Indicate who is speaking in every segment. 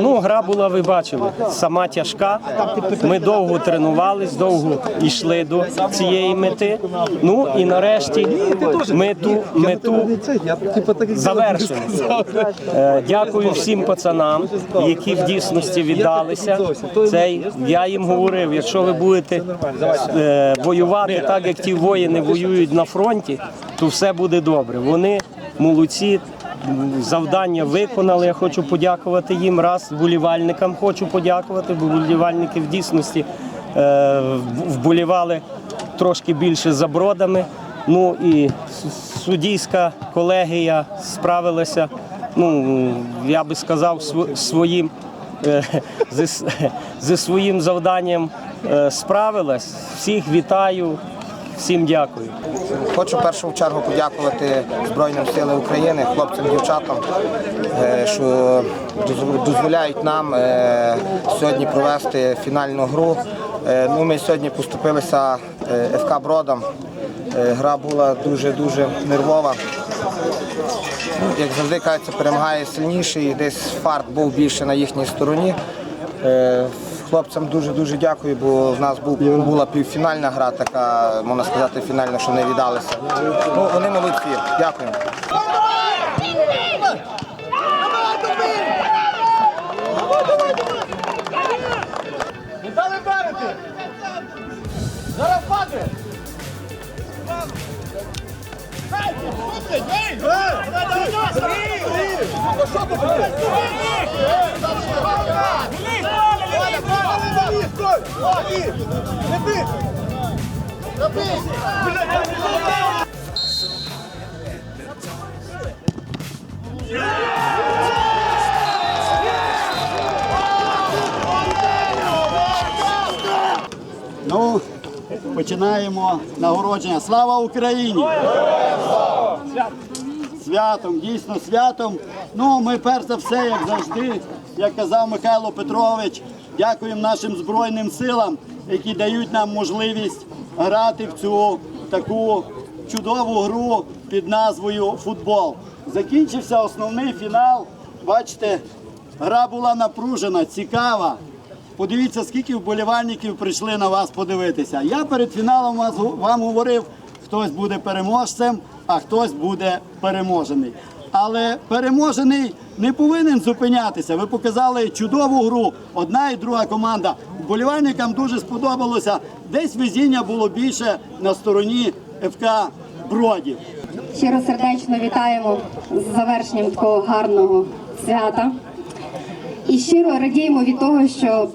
Speaker 1: Ну, гра була, ви бачили, сама тяжка. Ми довго тренувались, довго йшли до цієї мети. Ну і нарешті ми ту мету завершили. Е, Дякую всім пацанам, які в дійсності віддалися. Цей я їм говорив, якщо ви будете е, воювати так, як ті воїни воюють на фронті, то все буде добре. Вони молодці. Завдання виконали. Я хочу подякувати їм. Раз вболівальникам хочу подякувати, бо вболівальники в дійсності е, вболівали трошки більше за бродами. Ну і суддійська колегія справилася. Ну я би сказав, св- своїм е, зі своїм завданням е, справилась. Всіх вітаю, всім дякую.
Speaker 2: Хочу в першу чергу подякувати Збройним силам України, хлопцям, дівчатам, е, що дозволяють нам е, сьогодні провести фінальну гру. Е, Ну, ми сьогодні поступилися ФК Бродом. Гра була дуже-дуже нервова. Як завжди кажеться, перемагає сильніший, десь фарт був більше на їхній стороні. Е, Хлопцям дуже-дуже дякую, бо в нас був, була півфінальна гра, така, можна сказати, фінальна, що не віддалися. Ну, вони молодці. Дякую.
Speaker 3: Дали вдарити! Зараз паде!
Speaker 4: Ну, починаємо нагородження. Слава Україні! Святом, дійсно святом. Ну, ми перш за все, як завжди, як казав Михайло Петрович, дякуємо нашим Збройним силам, які дають нам можливість грати в цю таку чудову гру під назвою футбол. Закінчився основний фінал. Бачите, гра була напружена, цікава. Подивіться, скільки вболівальників прийшли на вас подивитися. Я перед фіналом вам говорив, хтось буде переможцем, а хтось буде переможений. Але переможений не повинен зупинятися. Ви показали чудову гру. Одна і друга команда. Вболівальникам дуже сподобалося. Десь везіння було більше на стороні ФК Бродів.
Speaker 5: Щиро сердечно вітаємо з завершенням такого гарного свята. І щиро радіємо від того, що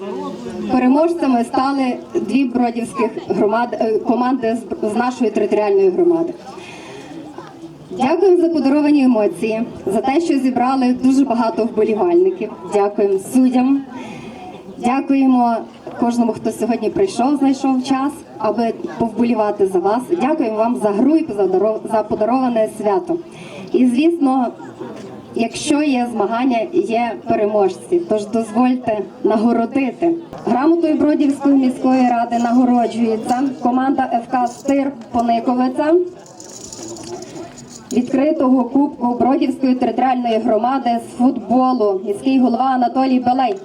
Speaker 5: переможцями стали дві бродівських громад, е, команди з- з нашої територіальної громади. Дякуємо за подаровані емоції, за те, що зібрали дуже багато вболівальників. Дякуємо суддям. Дякуємо кожному, хто сьогодні прийшов, знайшов час, аби повболівати за вас. Дякуємо вам за гру і за даро- за подароване свято. І звісно, якщо є змагання, є переможці. Тож дозвольте нагородити. Грамотою Бродівської міської ради нагороджується команда ФК Стир Пониковиця відкритого кубку Бродівської територіальної громади з футболу. Міський голова Анатолій Белей.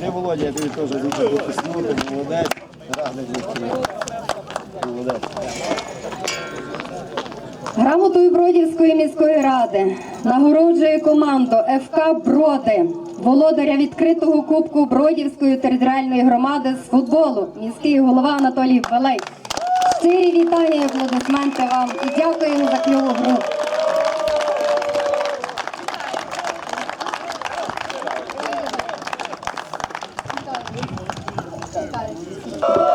Speaker 4: Ти, Володя, тобі теж дуже потиснути, молодець. Радий. Молодець.
Speaker 5: Грамотою Бродівської міської ради нагороджує команду ФК Броди, володаря відкритого кубку Бродівської територіальної громади з футболу, міський голова Анатолій Велей. Щирі вітання і аплодисменти вам і дякуємо за кльову гру. Oh!